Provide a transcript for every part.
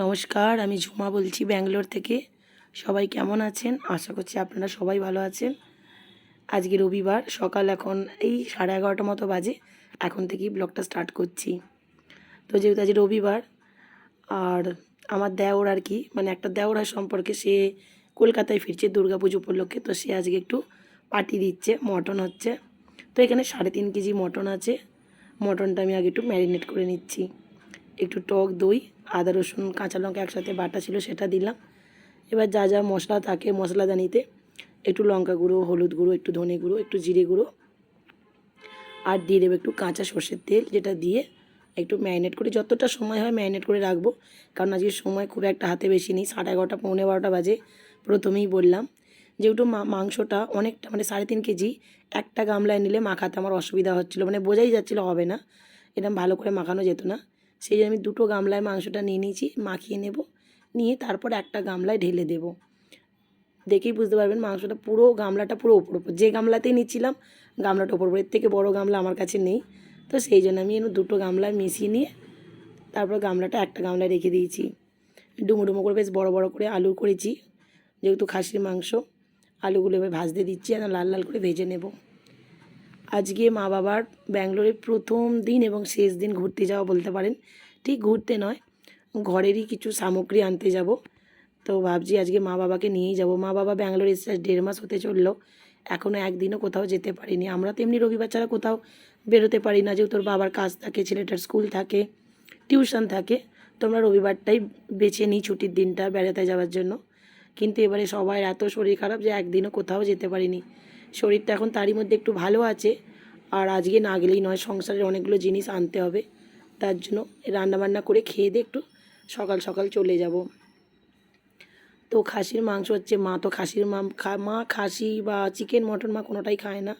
নমস্কার, আমি ঝুমা বলছি ব্যাঙ্গালোর থেকে। সবাই কেমন আছেন? আশা করছি আপনারা সবাই ভালো আছেন। আজকে রবিবার, সকাল এখন এই সাড়ে এগারোটা মতো বাজে। এখন থেকেই ব্লগটা স্টার্ট করছি। তো যেহেতু আজ রবিবার, আর আমার দেওর আর কি মানে একটা দেওরার সম্পর্কে সে কলকাতায় ফিরছে দুর্গাপুজো উপলক্ষে, তো সে আজকে একটু পার্টি দিচ্ছে, মটন হচ্ছে। তো এখানে সাড়ে তিন কেজি মটন আছে। মটনটা আমি আগে একটু ম্যারিনেট করে নিচ্ছি। একটু টক দই, আদা, রসুন, কাঁচা লঙ্কা একসাথে বাটা ছিল, সেটা দিলাম। এবার যা যা মশলা থাকে মশলাদানিতে একটু লঙ্কা গুঁড়ো, হলুদ গুঁড়ো, একটু ধনে গুঁড়ো, একটু জিরে গুঁড়ো, আর দিয়ে দেবো একটু কাঁচা সর্ষের তেল, যেটা দিয়ে একটু ম্যারিনেট করে, যতটা সময় হয় ম্যারিনেট করে রাখব। কারণ আজকে সময় খুব একটা হাতে বেশি নেই, সাড়ে এগারোটা, পৌনে বারোটা বাজে, প্রথমেই বললাম। যেহেতু মাংসটা অনেকটা মানে সাড়ে তিন কেজি, একটা গামলায় নিলে মাখাতে আমার অসুবিধা হচ্ছিল মানে বোঝাই যাচ্ছিল হবে না। এরকম ভালো করে মাখানো যেত না। সেই জন্য আমি দুটো গামলায় মাংসটা নিয়ে নিয়েছি, মাখিয়ে নেব। নিয়ে তারপর একটা গামলায় ঢেলে দেব। দেখেই বুঝতে পারবেন মাংসটা পুরো, গামলাটা পুরো ওপর ওপর। যে গামলাতেই নিচ্ছিলাম, গামলাটা ওপর এর থেকে বড় গামলা আমার কাছে নেই। তো সেই জন্য আমি এর দুটো গামলায় মিশিয়ে নিয়ে তারপর গামলাটা একটা গামলায় রেখে দিয়েছি। ডুমো ডুমো করে বেশ বড় বড় করে আলু করেছি। যেহেতু খাসির মাংস, আলুগুলো এবার ভাজতে দিচ্ছি, আর লাল লাল করে ভেজে নেব। আজকে মা বাবার ব্যাঙ্গালোরে প্রথম দিন এবং শেষ দিন ঘুরতে যাওয়া বলতে পারেন। ঠিক ঘুরতে নয়, ঘরেরই কিছু সামগ্রী আনতে যাব। তো ভাবছি আজকে মা বাবাকে নিয়েই যাব। মা বাবা ব্যাঙ্গালোর এসে দেড় মাস হতে চলল। এখনও একদিনও কোথাও যেতে পারিনি। আমরা তো এমনি রবিবার ছাড়া কোথাও বেরোতে পারি না। যেহেতু তোর বাবার কাজ থাকে, ছেলেটার স্কুল থাকে, টিউশন থাকে, তো আমরা রবিবারটাই বেছে নিই ছুটির দিনটা বেড়াতে যাওয়ার জন্য। কিন্তু এবারে সবাই এত শরীর খারাপ যে একদিনও কোথাও যেতে পারিনি। শরীরটা এখন তারই মধ্যে একটু ভালো আছে। আর আজকে না গেলেই নয়, সংসারের অনেকগুলো জিনিস আনতে হবে। তার জন্য রান্নাবান্না করে খেয়ে দিয়ে একটু সকাল সকাল চলে যাব। তো খাসির মাংস হচ্ছে, মা তো খাসির মা মা খাসি বা চিকেন, মটন মা কোনোটাই খায় না।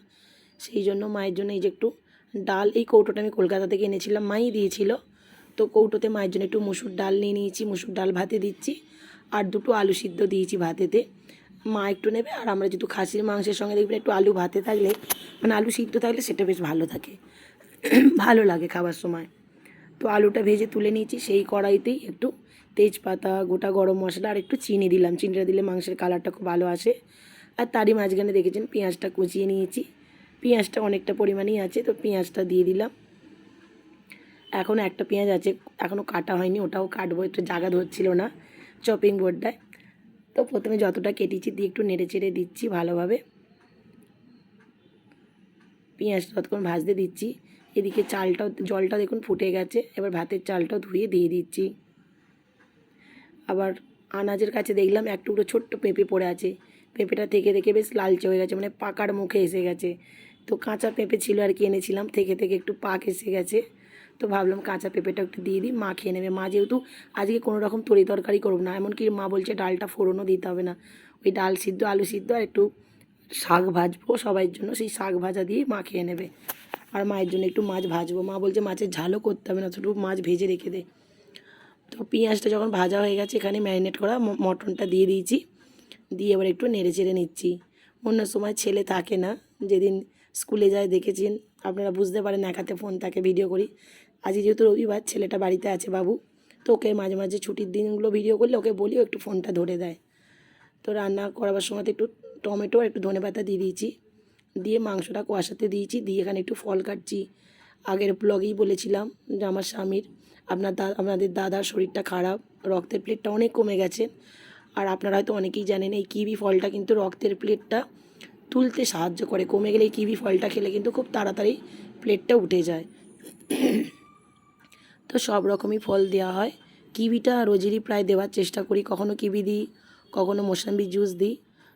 সেই জন্য মায়ের জন্য এই যে একটু ডাল, এই কৌটোটা আমি কলকাতা থেকে এনেছিলাম, মাই দিয়েছিল। তো কৌটোতে মায়ের জন্য একটু মুসুর ডাল নিয়ে নিয়েছি, মুসুর ডাল ভাতে দিচ্ছি। আর দুটো আলু সিদ্ধ দিয়েছি ভাতেতে। মা একটু নেবে আর আমরা যেহেতু খাসির মাংসের সঙ্গে দেখবেন একটু আলু ভাতে থাকলে মানে আলু সিদ্ধ থাকলে সেটা বেশ ভালো থাকে। ভালো লাগে খাবার সময়। তো আলুটা ভেজে তুলে নিয়েছি, সেই কড়াইতেই একটু তেজপাতা, গোটা গরম মশলা আর একটু চিনি দিলাম। চিনিটা দিলে মাংসের কালারটা খুব ভালো আসে। আর তারই মাঝখানে দেখেছেন পেঁয়াজটা কুচিয়ে নিয়েছি। পেঁয়াজটা অনেকটা পরিমাণেই আছে, তো পেঁয়াজটা দিয়ে দিলাম। এখনও একটা পেঁয়াজ আছে এখনও কাটা হয়নি, ওটাও কাটবো, একটু জায়গা ধরছিল না চপিং বোর্ডটায় তো প্রথমে যতটা কেটেছি দিয়ে একটু নেড়ে চেড়ে দিচ্ছি ভালোভাবে। পেঁয়াজটা ততক্ষণ ভাজতে দিচ্ছি। এদিকে চালটাও, জলটা দেখুন ফুটে গেছে। এবার ভাতের চালটাও ধুয়ে দিয়ে দিচ্ছি। আবার আনাজের কাছে দেখলাম এক টুকরো ছোট্ট পেঁপে পড়ে আছে। পেঁপেটা থেকে থেকে বেশ লালচে হয়ে গেছে মানে পাকার মুখে এসে গেছে। তো কাঁচা পেঁপে ছিল আর কি এনেছিলাম, থেকে থেকে একটু পাক এসে গেছে। তো ভাবলাম কাঁচা পেঁপেটা একটু দিয়ে দিই, মা খেয়ে নেবে। মা যেহেতু আজকে কোনো রকম তরি তরকারি করব না, এমনকি মা বলছে ডালটা ফোড়নও দিতে হবে না। ওই ডাল সিদ্ধ, আলু সিদ্ধ আর একটু শাক ভাজবো সবাইয়ের জন্য, সেই শাক ভাজা দিয়ে মা খেয়ে নেবে। আর মায়ের জন্য একটু মাছ ভাজবো। মা বলছে মাছের ঝালও করতে হবে না শুধু মাছ ভেজে রেখে দে। তো পেঁয়াজটা যখন ভাজা হয়ে গেছে, এখানে ম্যারিনেট করা মটনটা দিয়ে দিয়েছি। দিয়ে এবার একটু নেড়ে চেড়ে নিচ্ছি। অন্য সময় ছেলে থাকে না, যেদিন স্কুলে যায় দেখেছেন আপনারা বুঝতে পারেন, এক হাতে ফোন থাকে ভিডিও করি। আজকে যেহেতু রবিবার, ছেলেটা বাড়িতে আছে বাবু। তো ওকে মাঝে মাঝে ছুটির দিনগুলো ভিডিও করলে ওকে বলি, ও একটু ফোনটা ধরে দেয়। তো রান্না করাবার সময় একটু টমেটো আর একটু ধনে পাতা দিয়ে দিয়েছি। দিয়ে মাংসটা কষাতে দিয়েছি, দিয়ে এখানে একটু ফল কাটছি। আগের ব্লগেই বলেছিলাম যে আমার স্বামীর, আপনার দা, আপনাদের দাদার শরীরটা খারাপ, রক্তের প্লেটটা অনেক কমে গেছে। আর আপনারা হয়তো অনেকেই জানেন এই কিবি ফলটা কিন্তু রক্তের প্লেটটা তুলতে সাহায্য করে। কমে গেলে এই কিবি ফলটা খেলে কিন্তু খুব তাড়াতাড়ি প্লেটটা উঠে যায়। তো সব রকমই ফল দেওয়া হয়। কিবিটা রোজেরই প্রায় দেওয়ার চেষ্টা করি। কখনো কিবি দিই, কখনো মোসাম্বি জুস দিই।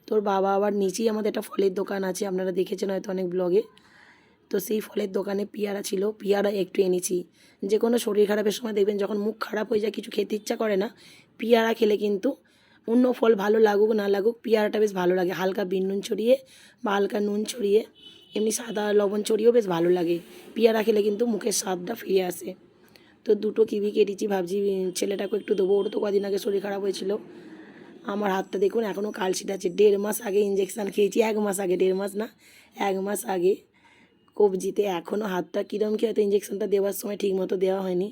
তোর বাবা আবার নিচেই আমাদের একটা ফলের দোকান আছে, আপনারা দেখেছেন হয়তো অনেক ব্লগে। তো সেই ফলের দোকানে পেয়ারা ছিল, পেয়ারা একটু এনেছি। যে কোনো শরীর খারাপের সময় দেখবেন যখন মুখ খারাপ হয়ে যায়, কিছু খেতে ইচ্ছা করে না, পেয়ারা খেলে কিন্তু অন্য ফল ভালো লাগুক, না লাগুক, পেয়ারাটা বেশ ভালো লাগে। হালকা বিন নুন ছড়িয়ে বা হালকা নুন ছড়িয়ে, এমনি সাদা লবণ ছড়িয়েও বেশ ভালো লাগে। পেয়ারা খেলে কিন্তু মুখের স্বাদটা ফিরে আসে। তো দুটো কিবি কেটেছি, ভাবছি ছেলেটাকে একটু দেবো। ওর তো কদিন আগে শরীর খারাপ হয়েছিল। আমার হাতটা দেখুন এখনও কালশিট আছে। দেড় মাস আগে ইঞ্জেকশান খেয়েছি, এক মাস আগে, দেড় মাস না, এক মাস আগে। কবজিতে এখনও হাতটা কীরম কি হয়তো ইঞ্জেকশনটা দেওয়ার সময় ঠিক মতো দেওয়া হয়নি।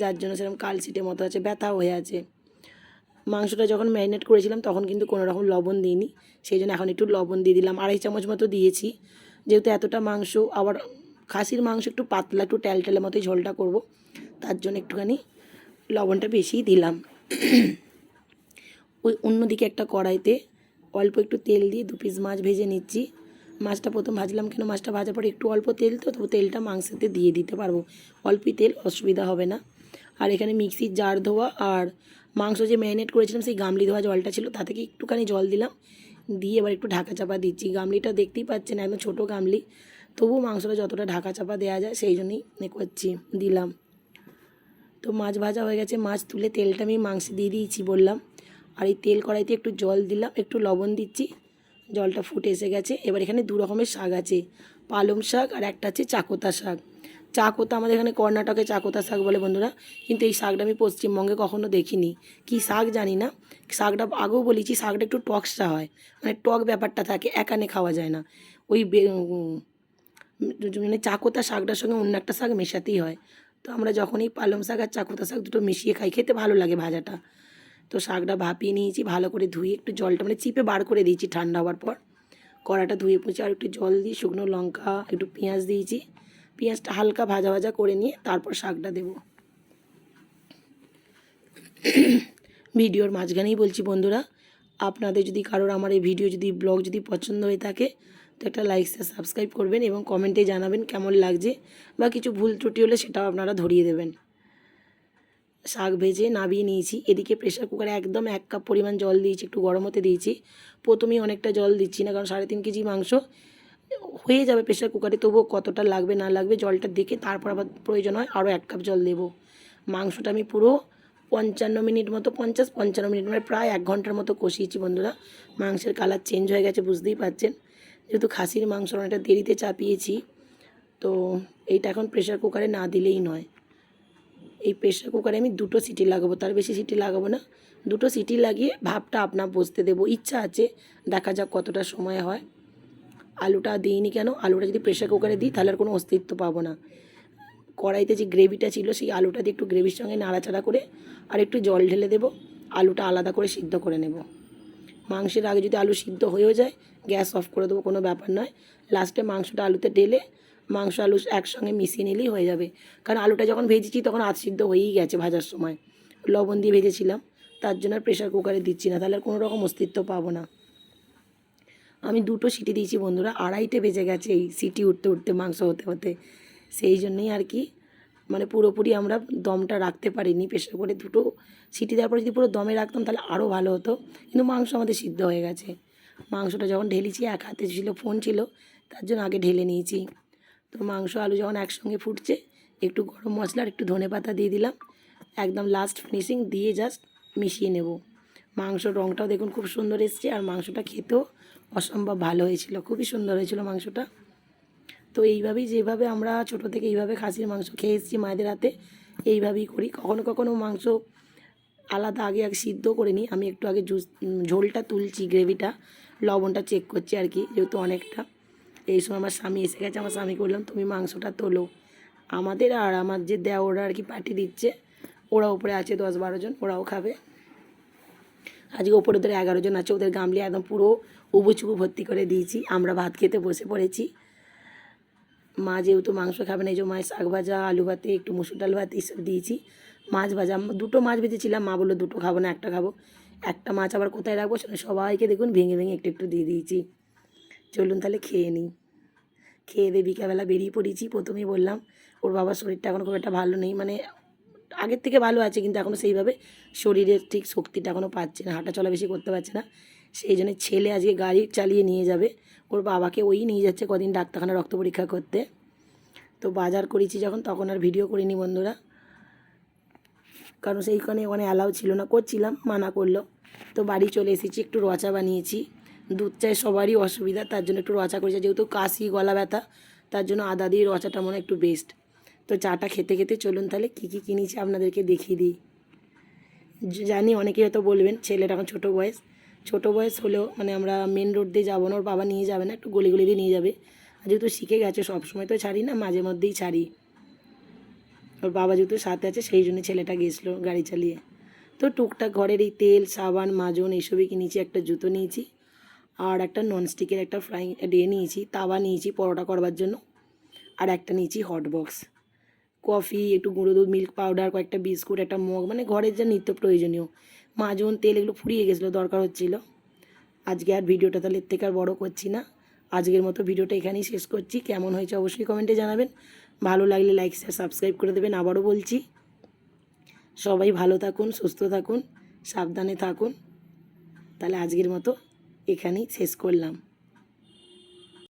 যার জন্য সেরকম কালশিটের মতো আছে ব্যথা হয়ে আছে। মাংসটা যখন ম্যারিনেট করেছিলাম, তখন কিন্তু কোনো রকম লবণ দিইনি। সেই জন্য এখন একটু লবণ দিয়ে দিলাম। আড়াই চামচ মতো দিয়েছি। যেহেতু এতটা মাংস, আবার খাসির মাংস একটু পাতলা, একটু ট্যালট্যালের মতোই ঝোলটা করব, তার জন্য একটুখানি লবণটা বেশিই দিলাম। ওই অন্যদিকে একটা কড়াইতে অল্প একটু তেল দিয়ে দু পিস মাছ ভেজে নিচ্ছি। মাছটা প্রথম ভাজলাম কেন? মাছটা ভাজার পরে একটু অল্প তেল তো, তবু তেলটা মাংসেতে দিয়ে দিতে পারব। অল্পই তেল, অসুবিধা হবে না। আর এখানে মিক্সির জার ধোয়া আর মাংস যে ম্যারিনেট করেছিলাম, সেই গামলি ধোয়া জলটা ছিল তা থেকে একটুখানি জল দিলাম। দিয়ে এবার একটু ঢাকা চাপা দিচ্ছি। গামলিটা দেখতেই পাচ্ছেন, একদম ছোটো গামলি। তবু মাংসটা যতটা ঢাকা চাপা দেওয়া যায়, সেই জন্যই করছি, দিলাম। তো মাছ ভাজা হয়ে গেছে, মাছ তুলে তেলটা আমি মাংসে দিয়ে দিয়েছি বললাম। আর এই তেল কড়াইতে একটু জল দিলাম, একটু লবণ দিচ্ছি। জলটা ফুটে এসে গেছে। এবার এখানে দু রকমের শাক আছে, পালং শাক আর একটা আছে চাকোতা শাক। চাকোতা আমাদের এখানে কর্ণাটকে চাকোতা শাক বলে বন্ধুরা। কিন্তু এই শাকটা আমি পশ্চিমবঙ্গে কখনো দেখিনি। কি শাক জানি না। শাকটা আগেও বলেছি, শাকটা একটু টকসা হয়। মানে টক ব্যাপারটা থাকে, একানে খাওয়া যায় না। ওই মানে চাকোতা শাকটার সঙ্গে অন্য একটা শাক মেশাতেই হয়। তো আমরা যখনই পালং শাক আর চাকোতা শাক দুটো মিশিয়ে খাই, খেতে ভালো লাগে ভাজাটা। তো শাকটা ভাপিয়ে নিয়েছি, ভালো করে ধুয়ে একটু জলটা মানে চিপে বার করে দিয়েছি ঠান্ডা হওয়ার পর। কড়াটা ধুয়ে পুছে আর একটু জল দিয়ে শুকনো লঙ্কা, একটু পেঁয়াজ দিয়েছি। পেঁয়াজটা হালকা ভাজা ভাজা করে নিয়ে তারপর শাকটা দেবো। ভিডিওর মাঝখানেই বলছি বন্ধুরা, আপনাদের যদি কারোর আমার এই ভিডিও যদি, ব্লগ যদি পছন্দ হয়ে থাকে, তো একটা লাইক সাবস্ক্রাইব করবেন এবং কমেন্টে জানাবেন কেমন লাগছে বা কিছু ভুল ত্রুটি হলে সেটাও আপনারা ধরিয়ে দেবেন। শাক ভেজে নাবিয়ে নিয়েছি, এদিকে প্রেশার কুকারে একদম এক কাপ পরিমাণ জল দিয়েছি, একটু গরম হতে দিয়েছি। প্রথমেই অনেকটা জল দিচ্ছি না, কারণ সাড়ে তিন কেজি মাংস। হয়ে যাবে প্রেশার কুকারে তবুও কতটা লাগবে, না লাগবে, জলটা দেখে তারপর আবার প্রয়োজন হয় আরও এক কাপ জল দেবো। মাংসটা আমি পুরো পঞ্চান্ন মিনিট মতো, পঞ্চাশ পঞ্চান্ন মিনিট মানে প্রায় এক ঘণ্টার মতো কষিয়েছি বন্ধুরা। মাংসের কালার চেঞ্জ হয়ে গেছে, বুঝতেই পারছেন। যেহেতু খাসির মাংস অনেকটা দেরিতে চাপিয়েছি, তো এইটা এখন প্রেশার কুকারে না দিলেই নয়। এই প্রেশার কুকারে আমি দুটো সিটি লাগাবো, তার বেশি সিটি লাগাবো না। দুটো সিটি লাগিয়ে ভাবটা আপনার বসতে দেবো। ইচ্ছা আছে, দেখা যাক কতটা সময় হয়। আলুটা দিইনি কেন? আলুটা যদি প্রেশার কুকারে দিই, তাহলে আর কোনো অস্তিত্ব পাবো না। কড়াইতে যে গ্রেভিটা ছিল, সেই আলুটা দিয়ে একটু গ্রেভির সঙ্গে নাড়াচাড়া করে আর একটু জল ঢেলে দেবো। আলুটা আলাদা করে সিদ্ধ করে নেব। মাংসের আগে যদি আলু সিদ্ধ হয়েও যায়, গ্যাস অফ করে দেবো, কোনো ব্যাপার নয়। লাস্টে মাংসটা আলুতে ঢেলে মাংস আলু একসঙ্গে মিশিয়ে নিলেই হয়ে যাবে। কারণ আলুটা যখন ভেজেছি, তখন আধ সিদ্ধ হয়েই গেছে ভাজার সময়। লবণ দিয়ে ভেজেছিলাম, তার জন্য প্রেশার কুকারে দিচ্ছি না, তাহলে আর কোনো রকম অস্তিত্ব পাবো না। আমি দুটো সিটি দিয়েছি বন্ধুরা, আড়াইটে বেজে গেছে এই সিটি উঠতে উঠতে, মাংস হতে হতে। সেই জন্যই আর কি মানে পুরোপুরি আমরা দমটা রাখতে পারিনি প্রেশার করে দুটো সিটি দেওয়ার পরে যদি পুরো দমে রাখতাম তাহলে আরও ভালো হতো। কিন্তু মাংস আমাদের সিদ্ধ হয়ে গেছে। মাংসটা যখন ঢেলেছি, এক হাতে ছিল ফোন ছিল, তার জন্য আগে ঢেলে নিয়েছি। তো মাংস, আলু যখন একসঙ্গে ফুটছে, একটু গরম মশলা আর একটু ধনে পাতা দিয়ে দিলাম। একদম লাস্ট ফিনিশিং দিয়ে জাস্ট মিশিয়ে নেব। মাংসর রঙটাও দেখুন খুব সুন্দর এসছে আর মাংসটা খেতেও অসম্ভব ভালো হয়েছিল। খুবই সুন্দর হয়েছিল মাংসটা। তো এইভাবেই যেভাবে আমরা ছোটো থেকে এইভাবে খাসির মাংস খেয়ে এসেছি মায়েদের হাতে, এইভাবেই করি। কখনো কখনো মাংস আলাদা আগে আগে সিদ্ধ করে নিই। আমি একটু আগে জুস ঝোলটা তুলছি, গ্রেভিটা, লবণটা চেক করছি আর কি, যেহেতু অনেকটা। এই সময় আমার স্বামী এসে গেছে, আমার স্বামী করলাম তুমি মাংসটা তোলো। আমাদের আর আমার যে দেয় ওরা আর কি পার্টি দিচ্ছে, ওরা উপরে আছে দশ বারো জন, ওরাও খাবে। আজকে ওপরে ওদের এগারো জন আছে, ওদের গামলি একদম পুরো উবুচুবু ভর্তি করে দিয়েছি। আমরা ভাত খেতে বসে পড়েছি। মা যেহেতু মাংস খাবে না, এই যে মায়ের শাক ভাজা, আলু ভাতে, একটু মুসুর ডাল ভাত এইসব দিয়েছি। মাছ ভাজা, দুটো মাছ ভেজেছিলাম, মা বলল দুটো খাব না, একটা খাব। একটা মাছ আবার কোথায় রাখব সেটা সবাইকে দেখুন, ভেঙে ভেঙে একটু একটু দিয়ে দিয়েছি। চলুন তাহলে খেয়ে নিই। খেয়ে দিয়ে বিকালবেলা বেরিয়ে পড়েছি, প্রথমেই বললাম, ওর বাবার শরীরটা এখন খুব একটা ভালো নেই মানে আগের থেকে ভালো আছে, কিন্তু এখনও সেইভাবে শরীরের ঠিক শক্তিটা এখনও পাচ্ছে না, হাঁটা চলা বেশি করতে পারছে না। সেই জন্য ছেলে আজকে গাড়ি চালিয়ে নিয়ে যাবে, ওর বাবাকে ওই নিয়ে যাচ্ছে কদিন ডাক্তারখানা রক্ত পরীক্ষা করতে। তো বাজার করেছি যখন, তখন আর ভিডিও করিনি বন্ধুরা। কারণ সেইখানে ওখানে অ্যালাউ ছিল না, করছিলাম, মানা করল। তো বাড়ি চলে এসেছি, একটু রচা বানিয়েছি। দুধ চায় সবারই অসুবিধা, তার জন্য একটু রচা করেছি, যেহেতু কাশি, গলা ব্যথা, তার জন্য আদা দিয়ে রচাটা মনে একটু বেস্ট তো চাটা খেতে খেতে চলুন তাহলে কী কী কিনেছি আপনাদেরকে দেখিয়ে দিই। জানি অনেকেই হয়তো বলবেন ছেলের এখন ছোটো বয়স। ছোটো বয়স হলেও মানে আমরা মেন রোড দিয়ে যাব না, ওর বাবা নিয়ে যাবে না, একটু গলি গলি দিয়ে নিয়ে যাবে। আর যেহেতু শিখে গেছে, সবসময় তো ছাড়ি না, মাঝে মধ্যেই ছাড়ি। ওর বাবা যেহেতু সাথে আছে, সেই জন্য ছেলেটা গেছিল গাড়ি চালিয়ে। তো টুকটাক ঘরের এই তেল, সাবান, মাজন এইসবই কিনেছি, একটা জুতো নিয়েছি। আর একটা ননস্টিকের একটা ফ্রাইং ডে নিয়েছি, তাওয়া নিয়েছি পরোটা করবার জন্য। আর একটা নিয়েছি হট বক্স কফি, একটু গুঁড়ো দুধ মিল্ক পাউডার কয়েকটা বিস্কুট, একটা মগ মানে ঘরের যা নিত্য প্রয়োজনীয়। মাজন তেল এগুলো ফুরিয়ে গেছিল, দরকার হচ্ছিল। আজকে আর ভিডিওটা তাহলে এর থেকে আর বড়ো করছি না। আজকের মতো ভিডিওটা এখানেই শেষ করছি। কেমন হয়েছে অবশ্যই কমেন্টে জানাবেন। ভালো লাগলে লাইক শেয়ার সাবস্ক্রাইব করে দেবেন। আবারও বলছি, সবাই ভালো থাকুন, সুস্থ থাকুন, সাবধানে থাকুন। তাহলে আজকের মতো এখানেই শেষ করলাম।